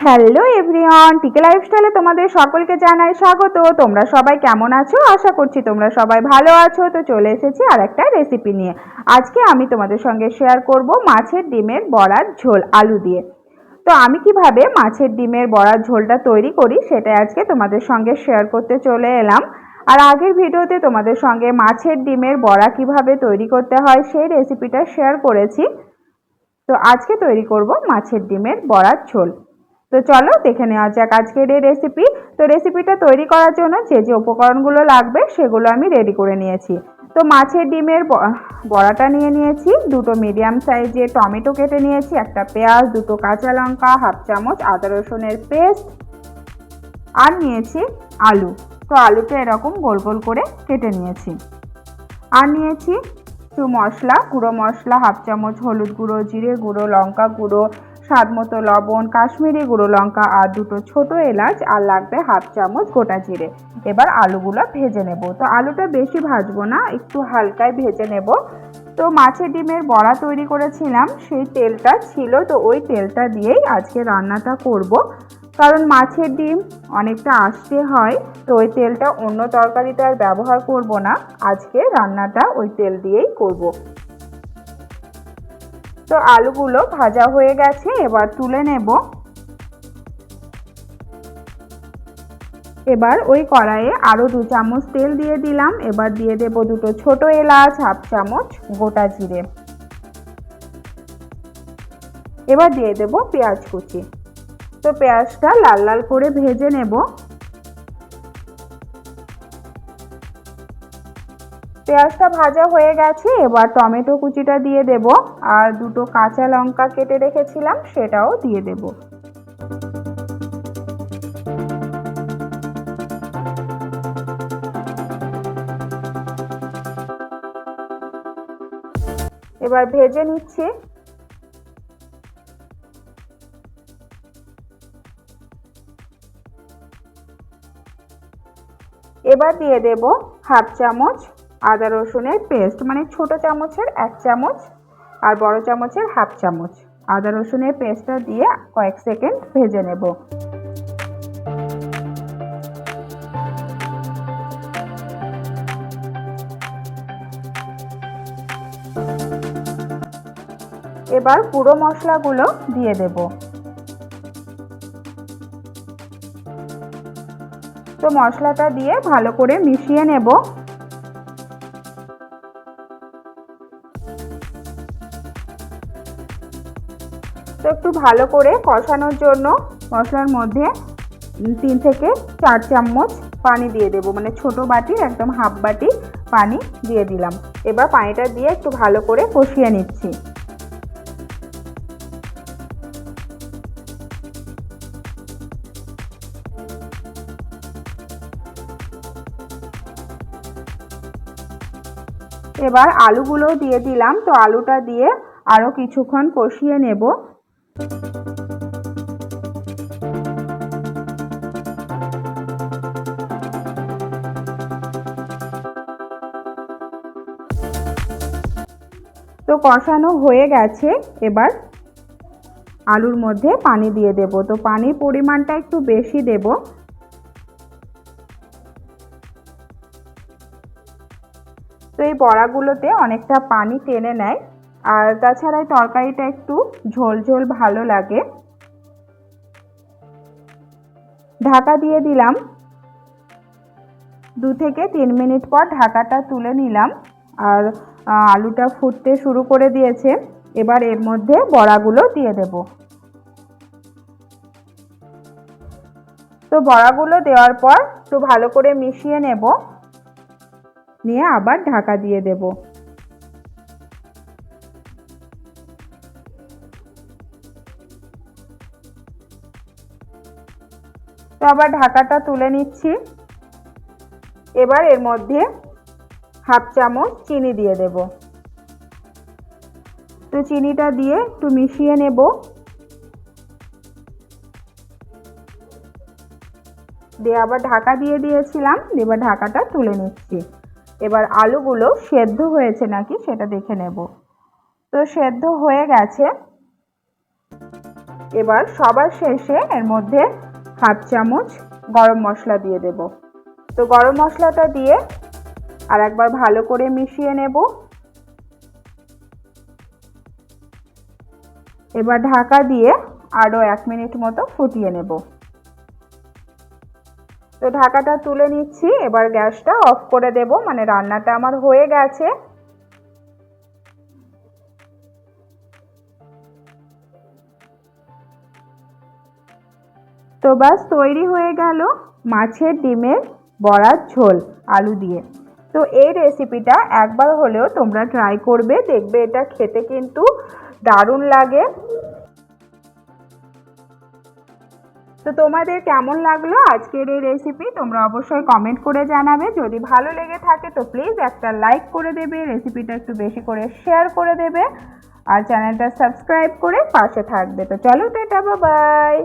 Hello everyone, টিকে লাইফস্টাইলে তোমাদের সকলকে জানাই স্বাগত। তোমরা সবাই কেমন আছো? আশা করছি তোমরা সবাই ভালো আছো। তো চলে এসেছি আর একটা রেসিপি নিয়ে। আজকে আমি তোমাদের সঙ্গে শেয়ার করব মাছের ডিমের বড়ার ঝোল আলু দিয়ে। তো আমি কীভাবে মাছের ডিমের বড়ার ঝোলটা তৈরি করি সেটা আজকে তোমাদের সঙ্গে শেয়ার করতে চলে এলাম। আর আগের ভিডিওতে তোমাদের সঙ্গে মাছের ডিমের বড়া কীভাবে তৈরি করতে হয় সেই রেসিপিটা শেয়ার করেছি। তো আজকে তৈরি করব মাছের ডিমের বড়ার ঝোল। তো চলো দেখে নেওয়া যাক আজকের এই রেসিপি তো রেসিপিটা তৈরি করার জন্য যে যে উপকরণগুলো লাগবে সেগুলো আমি রেডি করে নিয়েছি। তো মাছের ডিমের বড়াটা নিয়ে নিয়েছি, দুটো মিডিয়াম সাইজের টমেটো কেটে নিয়েছি, একটা পেঁয়াজ, দুটো কাঁচা লঙ্কা হাফ চামচ আদা রসুনের পেস্ট আর নিয়েছি আলু। তো আলুটা এরকম গোল গোল করে কেটে নিয়েছি। আর নিয়েছি একটু মশলা, গুঁড়ো মশলা হাফ চামচ হলুদ গুঁড়ো, জিরে গুঁড়ো, লঙ্কা গুঁড়ো স্বাদ মতো লবণ, কাশ্মীরি গুঁড়ো লঙ্কা আর দুটো ছোট এলাচ আর লাগবে হাফ চামচ গোটা জিরে। এবার আলুগুলো ভেজে নেব। তো আলুটা বেশি ভাজবো না, একটু হালকায় ভেজে নেব। তো মাছের ডিমের বড়া তৈরি করেছিলাম, সেই তেলটা ছিল, তো ওই তেলটা দিয়েই আজকে রান্নাটা করব। কারণ মাছের ডিম অনেকটা আসতে হয়, তো ওই তেলটা অন্য তরকারিতে আর ব্যবহার করব না। আজকে রান্নাটা ওই তেল দিয়েই করব। তো আলুগুলো ভাজা হয়ে গেছে, এবার তুলে নেব। এবার ওই কড়াইয়ে আরও দু চামচ তেল দিয়ে দিলাম, এবার দিয়ে দেব দুটো ছোট এলাচ, হাফ চামচ গোটা জিরে। এবার দিয়ে দেব পেঁয়াজ কুচি। তো পেঁয়াজটা লাল লাল করে ভেজে নেব। পেঁয়াজটা ভাজা হয়ে গেছে, এবার টমেটো কুচিটা দিয়ে দেব। আর দুটো কাঁচা লঙ্কা কেটে রেখেছিলাম, সেটাও দিয়ে দেব। এবার ভেজে নিচ্ছি। এবার দিয়ে দেব হাফ চামচ আদা রসুনের পেস্ট মানে ছোট চামচের এক চামচ আর বড় চামচের হাফ চামচ। আদা রসুনের পেস্টটা দিয়ে কয়েক সেকেন্ড ভেজে নেব। এবার পুরো মশলাগুলো দিয়ে দেব। তো মশলাটা দিয়ে ভালো করে মিশিয়ে নেব। একটু ভালো করে কষানোর জন্য মশলার মধ্যে তিন থেকে চার চামচ পানি দিয়ে দেব। মানে ছোট বাটি, একদম হাফ বাটি পানি দিয়ে দিলাম। এবার পানিটা দিয়ে একটু ভালো করে কষিয়ে নিচ্ছি। এবার আলুগুলো দিয়ে দিলাম। তো আলুটা দিয়ে আরও কিছুক্ষণ কষিয়ে নেব। তো কষানো হয়ে গেছে। এবার আলুর মধ্যে পানি দিয়ে দেব। তো পানির পরিমাণটা একটু বেশি দেব। তো এই বড়াগুলোতে অনেকটা পানি টেনে নেয়। আর তাছাড়া এই তরকারিটা একটু ঝোল ঝোল ভালো লাগে। ঢাকা দিয়ে দিলাম। দু থেকে তিন মিনিট পর ঢাকাটা তুলে নিলাম। আর আলুটা ফুটতে শুরু করে দিয়েছে। এবার এর মধ্যে বড়াগুলো দিয়ে দেব। তো বড়াগুলো দেওয়ার পর একটু ভালো করে মিশিয়ে নেব। নিয়ে আবার ঢাকা দিয়ে দেব। তো আবার ঢাকাটা তুলে নিচ্ছি। এবার এর মধ্যে হাফ চামচ চিনি দিয়ে দেব। তো চিনিটা দিয়ে একটু মিশিয়ে নেব। দিয়ে আবার ঢাকা দিয়ে দিয়েছিলাম, এবার ঢাকাটা তুলে নিচ্ছি। এবার আলুগুলো সেদ্ধ হয়েছে নাকি সেটা দেখে নেব। তো সেদ্ধ হয়ে গেছে। এবার সবার শেষে এর মধ্যে হাফ চামচ গরম মশলা দিয়ে দেব। তো গরম মশলাটা দিয়ে আর একবার ভালো করে মিশিয়ে নেব। এবার ঢাকা দিয়ে আরও এক মিনিট মতো ফুটিয়ে নেব। তো ঢাকাটা তুলে নিচ্ছি, এবার গ্যাসটা অফ করে দেব মানে রান্নাটা আমার হয়ে গেছে। তো বাস তৈরি হয়ে গেল মাছের ডিমের বড়ার ঝোল, আলু দিয়ে। তো এই রেসিপিটা একবার হলেও তোমরা ট্রাই করবে, দেখবে এটা খেতে কিন্তু দারুণ লাগে। তো তোমাদের কেমন লাগল আজকের এই রেসিপি তোমরা অবশ্যই কমেন্ট করে জানাবে। যদি ভালো লেগে থাকে তো প্লিজ একটা লাইক করে দেবে রেসিপিটা একটু বেশি করে শেয়ার করে দেবে। আর চ্যানেলটা সাবস্ক্রাইব করে পাশে থাকবে। তো চলো তো টাটা বাই